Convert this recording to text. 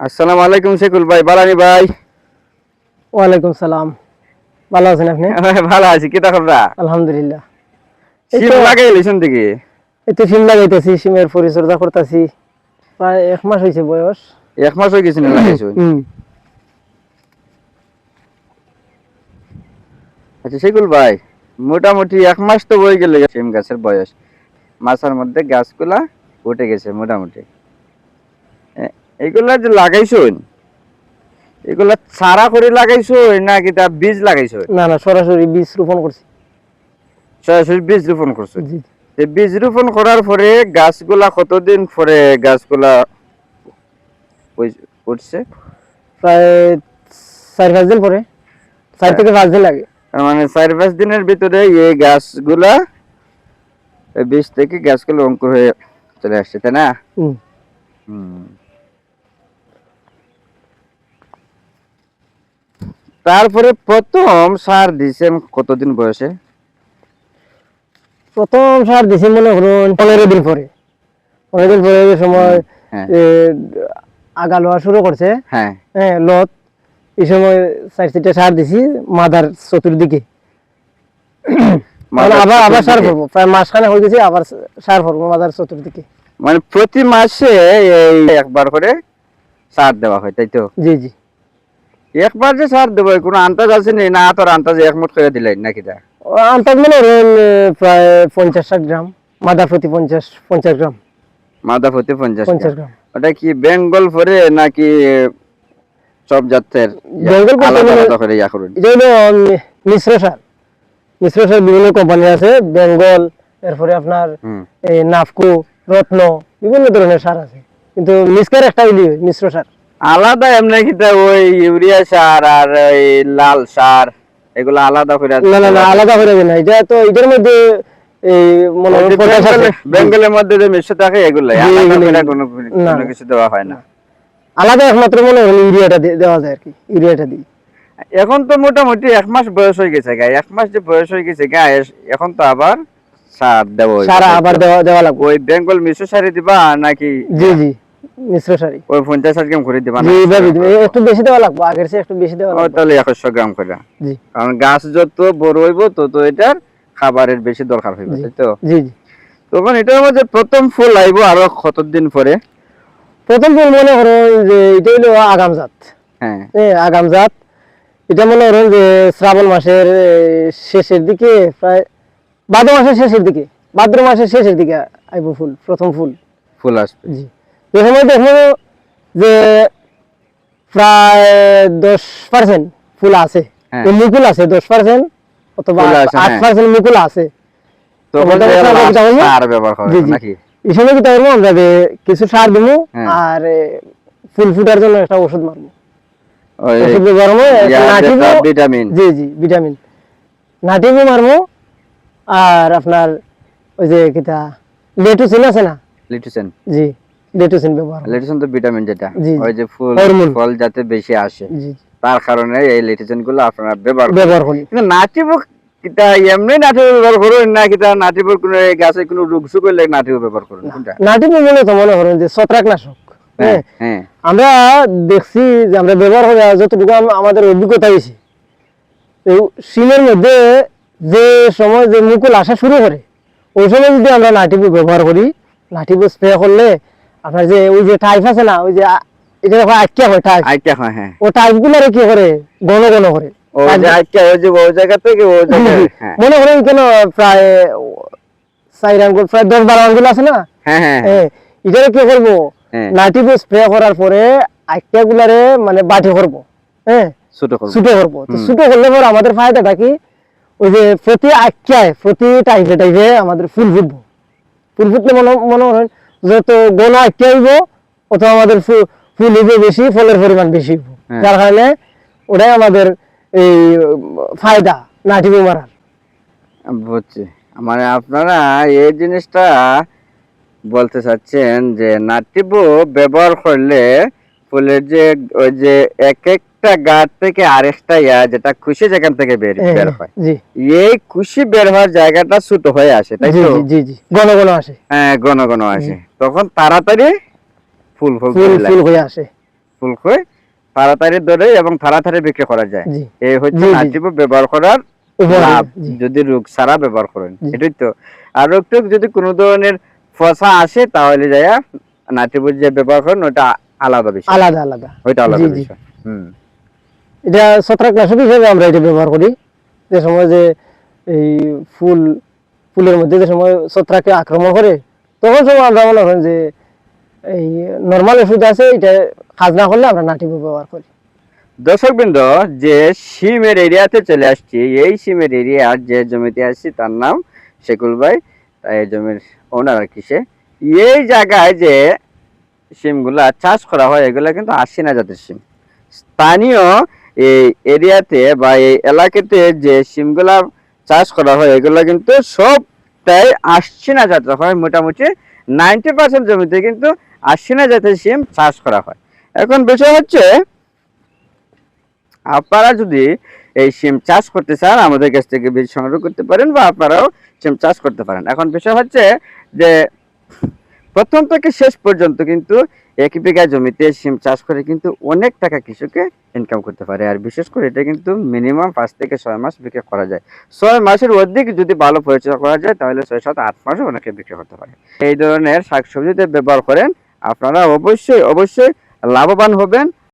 আসসালামু আলাইকুম শেকুল ভাই বালানি ভাই। ওয়ালাইকুম সালাম। ভালো আছেন আপনি? ভালো আছি। কি খবরা আলহামদুলিল্লাহ। এই সিম তো- লাগাই লিছুন দিকে এই তো সিম লাগাইতেছি সিমের পরিচর্যা করতেছি। প্রায় এক মাস হয়েছে বয়স। এক মাস হয়ে গেছে না লাগাইছো আচ্ছা শেকুল ভাই মোটামুটি এক মাস তো হয়ে গেল সিম গাছের বয়স। মাছের মধ্যে গাছগুলা উঠে গেছে মোটামুটি। এগুলা যে লাগাইছুন এগুলা চারা করে লাগাইছো নাকি তা বীজ লাগাইছো না না সরাসরি বীজ রোপণ করছি। সরাসরি বীজ রোপণ করছ বীজ রোপণ করার পরে গাছগুলা কতদিন পরে গাছগুলা উঠছে? প্রায় চার পাঁচ দিন পরে চার থেকে পাঁচ দিন লাগে। মানে চার পাঁচ দিনের ভিতরে এই গাছগুলা বীজ থেকে গাছগুলো অঙ্কুর হয়ে চলে আসছে তাই না? হুম। তারপরে প্রথম সার দিছেন কতদিন বয়সে? প্রথম সার দিছি মনে করুন পনেরো দিন পরে। পনেরো দিন পরে সময় হ্যাঁ। আগা লোয়া শুরু করছে। হ্যাঁ। হ্যাঁ লত এই সময় চার চারটে সার দিছি মাদার চতুর্দিকে। মানে আবার আবার সার। করব প্রায় মাসখানে হয়ে গেছে আবার সার করব মাদার চতুর্দিকে। মানে প্রতি মাসে এই একবার করে সার দেওয়া হয় তাই তো? জি জি। একবার যে সার দেবো কোনো আন্দাজ আছে নি না তোর আন্দাজে একমত করে দিলেন নাকি তা? আন্তাজ মানে প্রায় পঞ্চাশ ষাট গ্রাম মাদা প্রতি পঞ্চাশ পঞ্চাশ গ্রাম। মাদা প্রতি পঞ্চাশ পঞ্চাশ গ্রাম। ওটা কি বেঙ্গল ফরে নাকি সব জাতের বেঙ্গল আলাদা মানে- আলাদা করে ইয়া করুন? এটা মিশ্র সার। মিশ্র সার বিভিন্ন কোম্পানি আছে বেঙ্গল এরপরে আপনার এই নাফকো রত্ন বিভিন্ন ধরনের সার আছে। কিন্তু মিসকার একটা মিশ্র সার। আলাদা এমনি কি ওই ইউরিয়া সার আর ওই লাল সার এগুলো আলাদা করে না না না আলাদা করে না। এটা তো এটার মধ্যে এই মনে বেঙ্গলের মধ্যে যে মিশ্র থাকে এগুলো আলাদা কোনো কোনো কিছু দেওয়া হয় না। আলাদা একমাত্র মনে হয় ইউরিয়াটা দেওয়া যায় আর কি ইউরিয়াটা দিই এখন তো মোটামুটি এক মাস বয়স হয়ে গেছে গায়ে এক মাস যে বয়স হয়ে গেছে গায়ে এখন তো আবার সার দেবো সারা আবার দেওয়া দেওয়া লাগবে। ওই বেঙ্গল মিশ্র সারি দিবা নাকি জি জি। মিশ্র সারি ওই পঞ্চাশ ষাট গ্রাম করে দিবা না? জি এইভাবে একটু বেশি দেওয়া লাগবে আগের চেয়ে একটু বেশি দেওয়া লাগবে। তাহলে একশো গ্রাম করে। জি। কারণ গাছ যত বড় হইব তত এটার খাবারের বেশি দরকার হইবে জি। তাই তো? জি জি। তখন এটার মধ্যে প্রথম ফুল আইব আরও কতদিন পরে? প্রথম ফুল মনে করো যে এটা হলো আগাম জাত। হ্যাঁ। আগাম জাত। এটা মনে করুন যে শ্রাবণ মাসের শেষের দিকে প্রায় ভাদ্র মাসের শেষের দিকে ভাদ্র মাসের শেষের দিকে আইব ফুল প্রথম ফুল। ফুল আসবে। জি। যে সময় দেখব যে প্রায় দশ পার্সেন্ট ফুল আছে। হ্যাঁ। মুকুল আছে দশ পার্সেন্ট অথবা আট হ্যাঁ। পার্সেন্ট মুকুল আছে। সময় কি করব আমরা? কিছু সার দেবো হ্যাঁ। আর ফুল ফুটার জন্য একটা ওষুধ মারবো। ওষুধ ভিটামিন। জি জি ভিটামিন। নাটিভো মারবো আর আপনার ওই যে কিটা লেটুসিন আছে না? লিটুসেন। জি। লেটুসিন ব্যবহার। লিটুসেন তো ভিটামিন যেটা। ওই যে ফুল ফল যাতে বেশি আসে তার কারণে এই লিটুসেনগুলো আপনারা ব্যবহার ব্যবহার করি কিন্তু নাটিব কিটা এমনি নাটিব ব্যবহার করুন না কিটা নাটিবর কোনো এই গাছে কোনো রোগ সুখ হইলে নাটিব ব্যবহার করুন কোনটা মনে তো মনে করেন যে ছত্রাকনাশক হ্যাঁ হ্যাঁ। হ্যাঁ। আমরা দেখছি যে আমরা ব্যবহার করে যতটুকু আমাদের অভিজ্ঞতা হয়েছে সিমের মধ্যে যে সময় যে মুকুল আসা শুরু করে ওই সময় যদি আমরা নাটিবু ব্যবহার করি নাটিবু স্প্রে করলে আপনার যে ওই যে টাইপ আছে না ওই যে এটা হয় আটকিয়া হয় টাইপ আইটা হয় হ্যাঁ। ও টাইপ গুলারে কি করে? ঘন ঘন করে। ও যে আইটা ওই যে ওই জায়গা থেকে ওই জায়গায় হ্যাঁ। মনে করেন কেন প্রায় চার আঙ্গুল প্রায় দশ বারো আঙ্গুল আছে না? হ্যাঁ হ্যাঁ হ্যাঁ। এটারে কি করব? হ্যাঁ। নাইটিভো স্প্রে করার পরে আইটা গুলারে মানে বাটি করব। হ্যাঁ? ছোট করব। ছুটো করব। ছুটো করলে পর আমাদের ফায়দাটা কি? ওই যে প্রতি আখ্যায় প্রতি টাইপে টাইপে আমাদের ফুল ফুটবো। ফুল ফুটলে মনে মনে হয় যত গোনা হইব অত আমাদের ফুল হইবে বেশি ফলের পরিমাণ বেশি হইব। হ্যাঁ। যার কারণে ওটাই আমাদের এই ফায়দা নাটিভো মারার। বুঝছি। মানে আপনারা এই জিনিসটা বলতে চাচ্ছেন যে নাটিব ব্যবহার করলে ফুলের যে ওই যে এক একটা গাছ থেকে আরেকটা ইয়া যেটা খুশি যেখান থেকে বের হ্যাঁ, বের হয় এই খুশি বের হওয়ার জায়গাটা ছোট হয়ে আসে তাই তো? জি জি ঘন ঘন আসে। হ্যাঁ ঘন ঘন আসে। তখন তাড়াতাড়ি ফুল ফুল ফুল হয়ে আসে। ফুল হয় তাড়াতাড়ি ধরে এবং তাড়াতাড়ি বিক্রি করা যায়। এই হচ্ছে জি। ব্যবহার করার লাভ। যদি রোগ সারা ব্যবহার করেন। এটাই তো। আর একটু যদি কোনো ধরনের ফসা আসে তাহলে যাইয়া নাইট্রিপ যে ব্যবহার করেন ওটা আলাদা বিষয়। আলাদা আলাদা। ওইটা আলাদা। বিষয় হুম। এটা ছত্রাকনাশক হিসেবে আমরা এটা ব্যবহার করি। যে সময় যে এই ফুল ফুলের মধ্যে যে সময় ছত্রাকে আক্রমণ করে তখন সময় আমরা মনে করেন যে এই নর্মাল ওষুধ আছে এটা কাজ না করলে আমরা নাটি ব্যবহার করি। দর্শকবৃন্দ যে সিমের এরিয়াতে চলে আসছি এই সিমের এরিয়ার যে জমিতে আসছি তার নাম শেকুল ভাই। তাই জমির ওনার আর কি সে এই জায়গায় যে সিমগুলা চাষ করা হয়, এগুলা কিন্তু আশিনা জাতের সিম। স্থানীয় এই এরিয়াতে বা এই এলাকাতে যে সিমগুলা চাষ করা হয়, এগুলা কিন্তু সবটাই আশিনা জাতের হয়, মোটামুটি নাইনটি পার্সেন্ট জমিতে কিন্তু আশিনা জাতের সিম চাষ করা হয়। এখন বিষয় হচ্ছে, আপনারা যদি এই সিম চাষ করতে চান, আমাদের কাছ থেকে বীজ সংগ্রহ করতে পারেন বা আপনারাও সিম চাষ করতে পারেন। এখন বিষয় হচ্ছে যে প্রথম থেকে শেষ পর্যন্ত কিন্তু এক বিঘা জমিতে সিম চাষ করে কিন্তু অনেক টাকা কৃষকে ইনকাম করতে পারে। আর বিশেষ করে এটা কিন্তু মিনিমাম পাঁচ থেকে ছয় মাস বিক্রি করা যায়। ছয় মাসের অধিক যদি ভালো পরিচর্যা করা যায়, তাহলে ছয় সাত আট মাসও অনেকে বিক্রি করতে পারে। এই ধরনের শাকসবজিতে ব্যবহার করেন, আপনারা অবশ্যই অবশ্যই লাভবান হবেন।